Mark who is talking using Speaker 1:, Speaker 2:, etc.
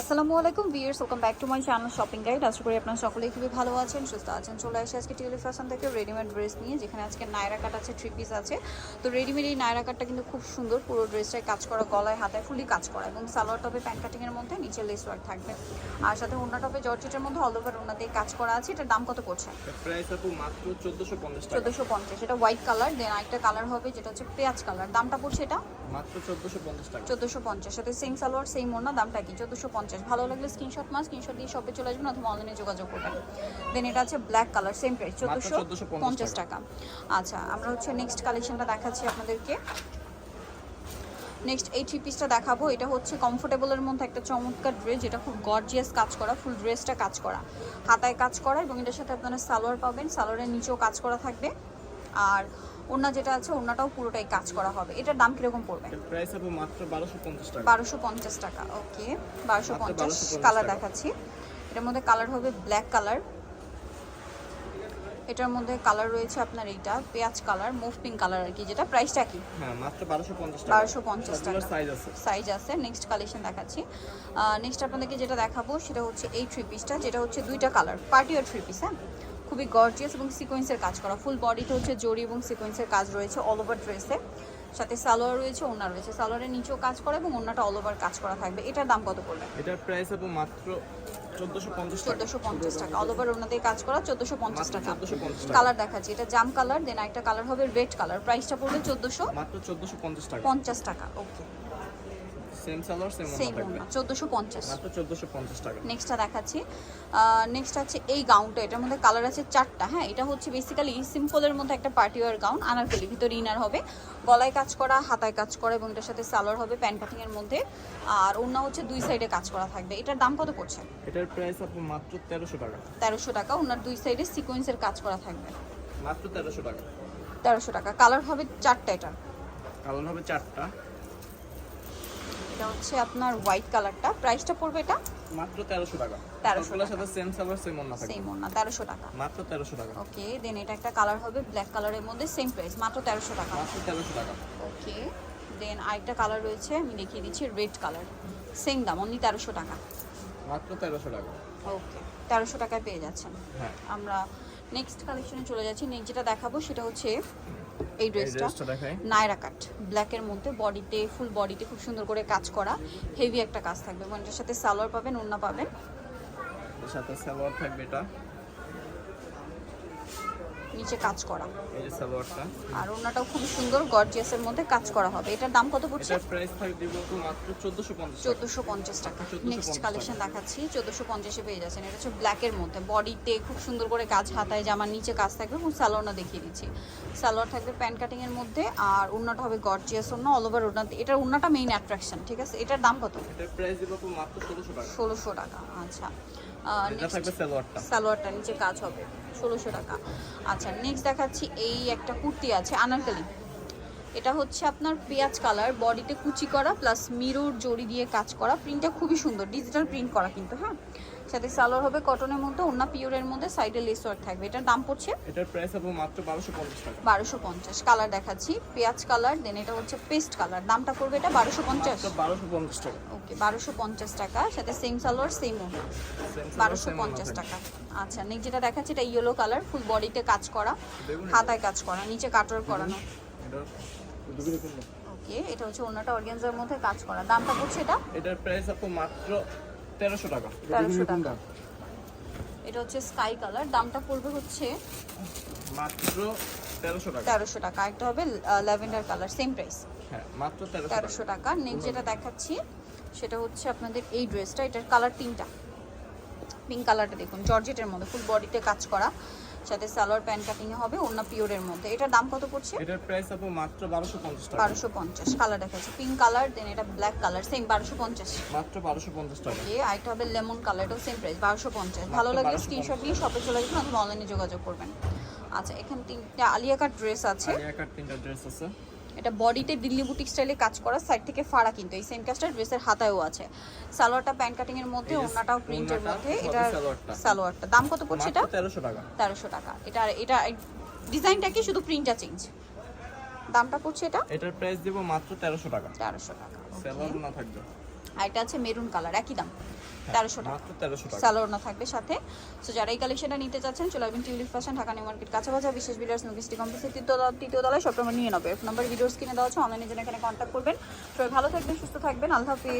Speaker 1: আসসালামু আলাইকুম viewers welcome back to my channel shopping guide আশা করি আপনারা সকলেই খুবই ভালো আছেন সুস্থ আছেন। চলে আসে আজকে টিউলি ফ্যাশন থেকে রেডিমেড ড্রেস নিয়ে যেখানে আজকে নায়রা কাট আছে থ্রি পিস আছে। তো রেডিমেড এই নায়রা কাটটা কিন্তু খুব সুন্দর পুরো ড্রেসটায় কাজ করা গলায় হাতায় ফুলি কাজ করা। এবং সালোয়ার টপে প্যান্ট কাটিংয়ের মধ্যে নিচে লেস ওয়ার্ক থাকবে। আর সাথে ওড়না টপে জর্জেটের মধ্যে অল ওভার দিয়ে কাজ করা আছে এটার দাম কত পড়ছে?
Speaker 2: প্রাইস আপু মাত্র চোদ্দশো পঞ্চাশ টাকা।
Speaker 1: চোদ্দোশো পঞ্চাশ এটা হোয়াইট কালার দেন আরেকটা কালার হবে যেটা হচ্ছে পেঁয়াজ কালার দামটা পড়ছে এটা?
Speaker 2: মাত্র চোদ্দশো পঞ্চাশ টাকা।
Speaker 1: চোদ্দোশো পঞ্চাশ সাথে সেম সালোয়ার সেম ওড়না দামটা কি? চোদ্দোশো পঞ্চাশ ভালো লাগলে স্ক্রিনশট মাস স্ক্রিনশট দিয়ে শপে চলে আসবেন অথবা অনলাইনে যোগাযোগ করবেন। দেন এটা আছে ব্ল্যাক কালার সেম প্রাইস চোদ্দোশো
Speaker 2: 1450
Speaker 1: পঞ্চাশ টাকা। আচ্ছা আমরা হচ্ছে নেক্সট কালেকশনটা দেখাচ্ছি আপনাদেরকে। নেক্সট এই থ্রি পিসটা দেখাবো। এটা হচ্ছে কমফোর্টেবলের মধ্যে একটা চমৎকার ড্রেস যেটা খুব গর্জিয়াস কাজ করা ফুল ড্রেসটা কাজ করা। হাতায় কাজ করা এবং এটার সাথে আপনারা সালোয়ার পাবেন। সালোয়ারের নিচেও কাজ করা থাকবে। আর ওড়না যেটা আছে ওড়নাটাও পুরোটাই কাজ করা হবে। এটার দাম কীরকম পড়বে?
Speaker 2: প্রাইস আপু মাত্র বারোশো পঞ্চাশ টাকা।
Speaker 1: বারোশো পঞ্চাশ টাকা ওকে বারোশো পঞ্চাশ
Speaker 2: 1250
Speaker 1: কালার দেখাচ্ছি। এটার মধ্যে কালার হবে ব্ল্যাক কালার এটার মধ্যে কালার রয়েছে আপনার এইটা পেঁয়াজ কালার মুভ পিঙ্ক কালার আর কি যেটা প্রাইসটা কি
Speaker 2: হ্যাঁ মাত্র বারোশো পঞ্চাশ টাকা।
Speaker 1: বারোশো পঞ্চাশ টাকা।
Speaker 2: সাইজ আছে।
Speaker 1: সাইজ আছে নেক্সট কালেকশন দেখাচ্ছি। নেক্সট আপনাদেরকে যেটা দেখাবো সেটা হচ্ছে এই থ্রি পিসটা যেটা হচ্ছে দুইটা কালার পার্টি আর থ্রি পিস হ্যাঁ? খুবই গর্জিয়াস এবং সিকোয়েন্সের কাজ করা। ফুল বডিতে হচ্ছে জরি এবং সিকোয়েন্সের কাজ রয়েছে অল ওভার ড্রেসে সাথে সালোয়ার রয়েছে ওড়না রয়েছে। সালোয়ারের নিচেও কাজ করা এবং ওড়নাটা অল ওভার কাজ করা থাকবে। এটার দাম কত পড়বে?
Speaker 2: এটার প্রাইস আপু মাত্র চোদ্দশো পঞ্চাশ টাকা।
Speaker 1: অল ওভার ওড়না কাজ করা চোদ্দোশো পঞ্চাশ
Speaker 2: মাত্র
Speaker 1: টাকা।
Speaker 2: টাকা।
Speaker 1: কালার দেখাচ্ছি। এটা জাম কালার দেন একটা কালার হবে রেড কালার প্রাইসটা পড়বে চোদ্দোশো
Speaker 2: মাত্র চোদ্দশো পঞ্চাশ টাকা।
Speaker 1: পঞ্চাশ টাকা। ওকে
Speaker 2: সেম সালোয়ার সেম মাত্র টাকা।
Speaker 1: নেক্সটটা দেখাচ্ছি। নেক্সট আছে এই গাউনটা এটার মধ্যে কালার আছে চারটা হ্যাঁ? এটা হচ্ছে বেসিক্যালি সিম্পলের মধ্যে একটা পার্টি গাউন আনারকলি ভিতরে ইনার হবে। গলায় কাজ করা হাতায় কাজ করা এবং এটার সাথে সালোয়ার হবে প্যান্ট কাটিং এর মধ্যে। আর ওড়না হচ্ছে দুই সাইডে কাজ করা থাকবে। এটার দাম কত পড়ছে?
Speaker 2: এটার প্রাইস আপু মাত্র তেরোশো টাকা।
Speaker 1: তেরোশো টাকা ওনার দুই সাইডে সিকোয়েন্সের কাজ করা থাকবে।
Speaker 2: মাত্র তেরোশো টাকা।
Speaker 1: তেরোশো টাকা। কালার হবে চারটা এটা।
Speaker 2: কালার হবে চারটা।
Speaker 1: এটা হচ্ছে আপনার হোয়াইট কালারটা প্রাইসটা পড়বে এটা?
Speaker 2: মাত্র তেরোশো টাকা।
Speaker 1: 1300
Speaker 2: সবগুলোর সাথে সেম সালোয়ার সেম থাকবে।
Speaker 1: সেম ওড়না তেরোশো টাকা।
Speaker 2: মাত্র তেরোশো টাকা।
Speaker 1: ওকে দেন এটা একটা কালার হবে ব্ল্যাক কালারের মধ্যে সেম প্রাইস মাত্র তেরোশো টাকা।
Speaker 2: মাত্র তেরোশো টাকা।
Speaker 1: ওকে দেন আরেকটা কালার রয়েছে আমি দেখিয়ে দিচ্ছি রেড কালার সেম দাম অনলি তেরোশো টাকা।
Speaker 2: মাত্র তেরোশো টাকা।
Speaker 1: ওকে তেরোশো টাকায় পেয়ে যাচ্ছেন।
Speaker 2: হ্যাঁ।
Speaker 1: আমরা নেক্সট কালেকশনে চলে যাচ্ছি নেক্সট যেটা দেখাবো সেটা হচ্ছে এই ড্রেসটা
Speaker 2: নাইরা কাট
Speaker 1: নায়রা কাট ব্ল্যাকের মধ্যে বডিতে ফুল বডিতে খুব সুন্দর করে কাজ করা। হেভি একটা কাজ থাকবে। এবং এটার সাথে সালোয়ার পাবেন ওন্না পাবেন।
Speaker 2: সাথে সালোয়ার থাকবে এটা।
Speaker 1: নিচে কাজ করা।
Speaker 2: এই যে সালোয়ারটা।
Speaker 1: আর ওড়নাটাও খুব সুন্দর গর্জিয়াসের মধ্যে কাজ করা হবে। এটার দাম কত পড়ছে?
Speaker 2: এটার প্রাইস থাকবে মাত্র 1450 টাকা।
Speaker 1: চোদ্দোশো পঞ্চাশ টাকা। নেক্সট কালেকশন দেখাচ্ছি। চোদ্দোশো পঞ্চাশে পেয়ে যাচ্ছেন। এটা হচ্ছে ব্ল্যাকের মধ্যে। বডিতে খুব সুন্দর করে কাজ হাতায় জামার নিচে কাজ থাকবে এবং সালোয়ারটা দেখিয়ে দিচ্ছি। সালোয়ার থাকবে প্যান্ট কাটিং এর মধ্যে আর ওড়নাটা হবে গর্জিয়াস ওড়না অল ওভার ওড়না এটার ওড়নাটা মেইন অ্যাট্রাকশন ঠিক আছে? এটার দাম কত?
Speaker 2: এটার প্রাইস দিব মাত্র 1600 টাকা।
Speaker 1: ষোলোশো টাকা আচ্ছা।
Speaker 2: সালোয়ারটা।
Speaker 1: নিচে কাজ হবে ষোলোশো টাকা। আচ্ছা নেক্সট দেখাচ্ছি এই একটা কুর্তি আছে আনারকলি। এটা হচ্ছে আপনার পেঁয়াজ কালার বডিতে কুচি করা প্লাস মিরর জড়ি দিয়ে কাজ করা। প্রিন্টটা খুবই সুন্দর ডিজিটাল প্রিন্ট করা কিন্তু হ্যাঁ? সাথে সালোয়ার হবে কটনের মধ্যে অন্য পিওরের মধ্যে সাইডে লেস ওয়ার্ক থাকবে। এটার দাম পড়ছে?
Speaker 2: এটার প্রাইস হবে মাত্র 1250 টাকা।
Speaker 1: বারোশো পঞ্চাশ কালার দেখাচ্ছি। পেঁয়াজ কালার দেন এটা হচ্ছে পেস্ট কালার দামটা পড়বে এটা বারোশো পঞ্চাশ।
Speaker 2: মাত্র 1250 টাকা।
Speaker 1: ওকে বারোশো পঞ্চাশ টাকা সাথে সেম সালোয়ার সেম ওনা
Speaker 2: Same সালোয়ার,
Speaker 1: বারোশো
Speaker 2: same
Speaker 1: পঞ্চাশ
Speaker 2: অন্য
Speaker 1: টাকা। আচ্ছা নেক্সট যেটা দেখাচ্ছি এটা ইয়েলো কালার ফুল বডিতে কাজ করা হাতায় কাজ করা নিচে কাটর করানো? ওকে এটা হচ্ছে অর্গানজার মধ্যে কাজ করা। দামটা পড়ছে এটা?
Speaker 2: এটার প্রাইস আপু মাত্র 1300 টাকা।
Speaker 1: তেরোশো টাকা। এটা হচ্ছে স্কাই কালার দামটা পড়বে হচ্ছে
Speaker 2: মাত্র 1300 টাকা।
Speaker 1: তেরোশো টাকা। একটা হবে ল্যাভেন্ডার কালার সেম প্রাইস
Speaker 2: হ্যাঁ মাত্র 1300
Speaker 1: তেরোশো টাকা। নেক্সট যেটা দেখাচ্ছি সেটা হচ্ছে আপনাদের এই ড্রেসটা। এটার কালার তিনটা। পিঙ্ক কালারটা দেখুন জর্জেটের মধ্যে ফুল বডিতে কাজ করা। সাথে সালোয়ার প্যান্ট কাটিং হবে অন্য পিওরের মধ্যে। এটার দাম কত পড়ছে?
Speaker 2: এটার প্রাইস আপু মাত্র 1250 টাকা।
Speaker 1: বারোশো পঞ্চাশ কালার দেখাচ্ছি। পিঙ্ক কালার দেন এটা ব্ল্যাক কালার সেম বারোশো পঞ্চাশ।
Speaker 2: মাত্র 1250 টাকা।
Speaker 1: এই আইটা হবে লেমন কালারটাও সেম প্রাইস বারোশো পঞ্চাশ। ভালো লাগলে
Speaker 2: 1250
Speaker 1: স্ক্রিনশট নিয়ে শপে চলে আসবেন অথবা অনলাইনে যোগাযোগ করবেন। আচ্ছা এখানে তিনটা আলিয়া কাট ড্রেস আছে।
Speaker 2: আলিয়া কাট তিনটা ড্রেস আছে।
Speaker 1: এটা বডিতে দিল্লি বুটিক স্টাইলে কাজ করা সাইড থেকে ফাড়া কিন্তু। এই সেম কাজটা ড্রেসের হাতায়ও আছে। সালোয়ারটা প্যান্ট কাটিং এর মধ্যে ওনাটাও প্রিন্টের মধ্যে। এটা
Speaker 2: সালোয়ারটা।
Speaker 1: দাম কত পড়ছে এটা?
Speaker 2: মাত্র 1300 টাকা।
Speaker 1: তেরোশো টাকা। এটা এটা ডিজাইনটা কি? শুধু প্রিন্টটা চেঞ্জ দামটা পড়ছে এটা?
Speaker 2: এটার প্রাইস দেবো মাত্র 1300 টাকা।
Speaker 1: তেরোশো টাকা।
Speaker 2: সালোয়ার না থাকবে।
Speaker 1: আর এটা আছে মেরুন কালার একই দাম। তেরোশো টাকা।
Speaker 2: মাত্র তেরোশো টাকা।
Speaker 1: স্যালোনা থাকবে সাথে। সো যারা এই কালেকশনটা নিতে চাচ্ছেন চলে আসবেন Tulip fashion Dhaka new market কাছাকাছি বিশেষ বিলার্স মুভিস্টি কমপ্লেক্সের তৃতীয় তৃতীয় তলায় সব নম্বর নিয়ে নেবে। নাম্বার ভিডিওস কিনে দেওয়া আছে অনলাইনে জন্য এখানে কন্ট্যাক্ট করবেন। সবাই ভালো থাকবেন সুস্থ থাকবেন। আল্লাহ হাফিজ।